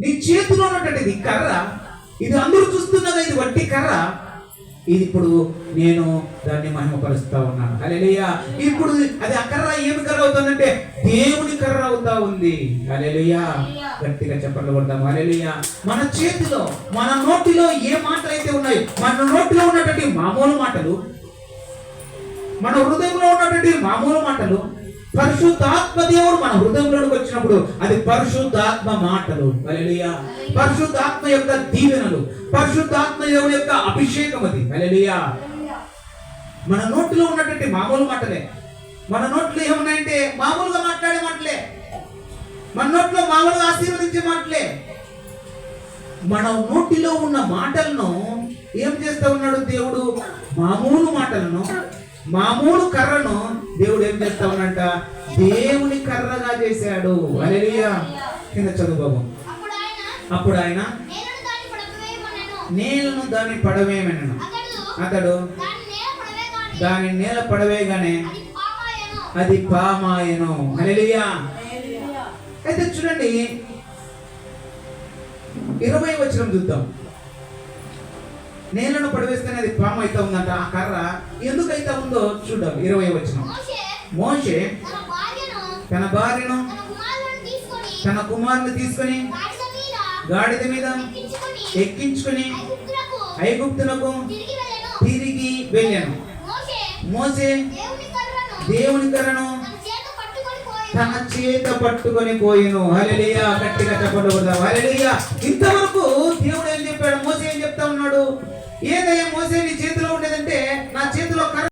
నీ చేతిలో ఉన్నటువంటిది కర్ర ఇది అందరూ చూస్తున్నగా ఇది వట్టి కర్ర. ఇది ఇప్పుడు నేను దాన్ని మహిమపరుస్తా ఉన్నాను. హల్లెలూయా. ఇప్పుడు అది ఆ కర్ర ఏమి కర్ర అవుతుందంటే దేవుని కర్ర అవుతా ఉంది. హల్లెలూయా. గట్టిగా చెప్పండి కొడతాం హల్లెలూయా. మన చేతిలో మన నోటిలో ఏ మాటలు అయితే ఉన్నాయి మన నోటిలో ఉన్నటువంటి మామూలు మాటలు మన హృదయంలో ఉన్నటువంటి మామూలు మాటలు పరిశుద్ధాత్మ దేవుడు మన హృదయంలోకి వచ్చినప్పుడు అది పరిశుద్ధాత్మ మాటలు. పరిశుద్ధాత్మ యొక్క దీవెనలు. పరిశుద్ధాత్మ దేవుని యొక్క అభిషేకం అది. మన నోటిలో ఉన్నటువంటి మామూలు మాటలే. మన నోట్లో ఏమున్నాయంటే మామూలుగా మాట్లాడే మాటలే. మన నోట్లో మామూలుగా ఆశీర్వదించే మాటలే. మన నోటిలో ఉన్న మాటలను ఏం చేస్తా ఉన్నాడు దేవుడు? మామూలు మాటలను మామూలు కర్రను దేవుడు ఏం చేస్తా ఉన్నంట దేవుని కర్రగా చేశాడు. హల్లెలూయా. కింద చదువు బాబు. అప్పుడు ఆయన నేలను దాన్ని పడవేయమనెను. అతడు దాని నేల పడవేగానే అది పామాయను. అలెలియా అయితే చూడండి ఇరవై వచ్చిన చూద్దాం. నేలను పడవేస్తేనే అది పాము అయితే ఉందంట. ఆ కర్ర ఎందుకు అయితే ఉందో చూద్దాం. ఇరవై వచనం. మోషే తన భార్యను తన కుమారుని తీసుకొని గాడిద మీద ఎక్కించుకొని ఐగుప్తులకు తిరిగి వెళ్ళెను. మోసే దేవుని కర్రను తన చేత పట్టుకొని పోయెను. హల్లెలూయా. గట్టిగా చెప్పండి హల్లెలూయా. ఇంతవరకు దేవుడు ఏదైనా మోసే నీ చేతిలో ఉండేదంటే నా చేతిలో